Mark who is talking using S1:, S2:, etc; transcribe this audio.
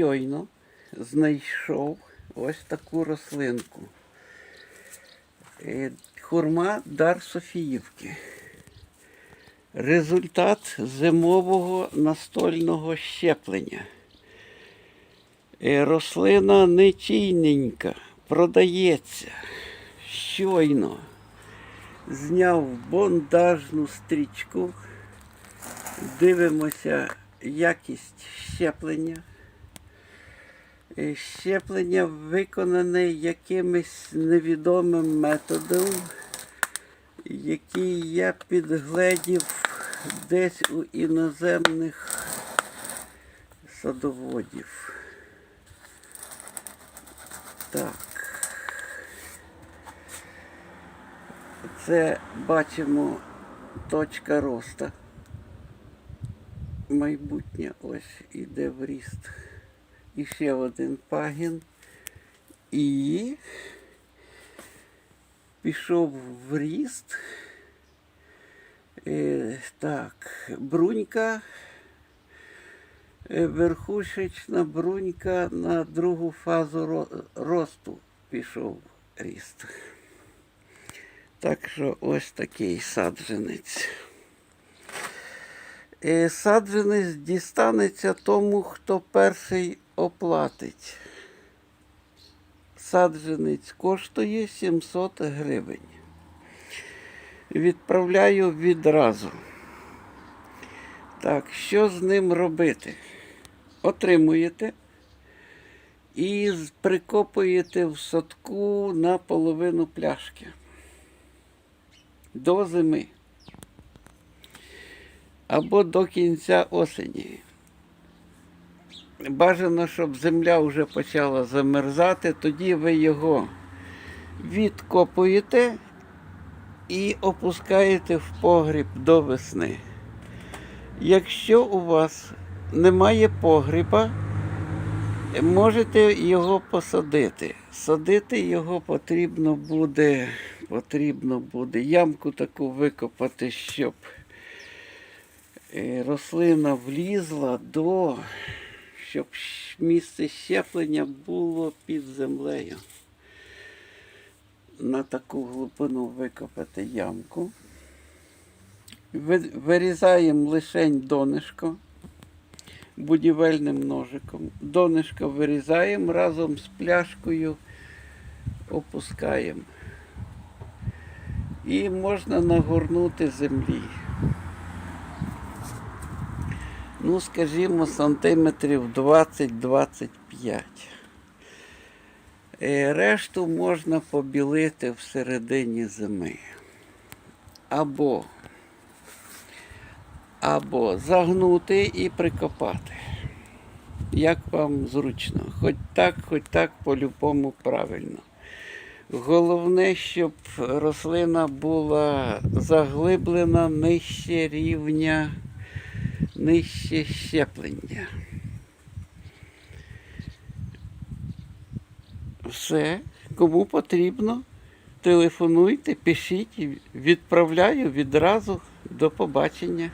S1: щойно знайшов ось таку рослинку. Е, Хурма дар Софіївки. Результат зимового настольного щеплення. Е, Рослина нечійненька, продається. Щойно зняв бондажну стрічку. Дивимося якість щеплення. Щеплення виконане якимось невідомим методом, який я підгледів десь у іноземних садоводів. Так. Це бачимо точка роста. Майбутнє ось іде в ріст. І ще один пагін. І пішов в ріст. Е, так, брунька. е, Верхушечна брунька на другу фазу росту пішов ріст. Так що ось такий саджанець. Е, Саджанець дістанеться тому, хто перший оплатить. Саджанець коштує 700 гривень. Відправляю відразу. Так, що з ним робити? Отримуєте і прикопуєте в садку на половину пляшки до зими або до кінця осені. Бажано, щоб земля вже почала замерзати, тоді ви його відкопуєте і опускаєте в погріб до весни. Якщо у вас немає погріба, можете його посадити. Садити його потрібно буде, потрібно буде ямку таку викопати, щоб е, рослина влізла до, щоб місце щеплення було під землею. На таку глибину викопати ямку. Вирізаємо лишень донишко будівельним ножиком. Донишко вирізаємо разом з пляшкою, опускаємо. І можна нагорнути землі. Ну, скажімо, сантиметрів 20-25. Е, Решту можна побілити всередині зими. Або, або загнути і прикопати. Як вам зручно. Хоч так, хоч так, по-любому правильно. Головне, щоб рослина була заглиблена нижче рівня, нижче щеплення. Все, кому потрібно, телефонуйте, пишіть, відправляю відразу. До побачення.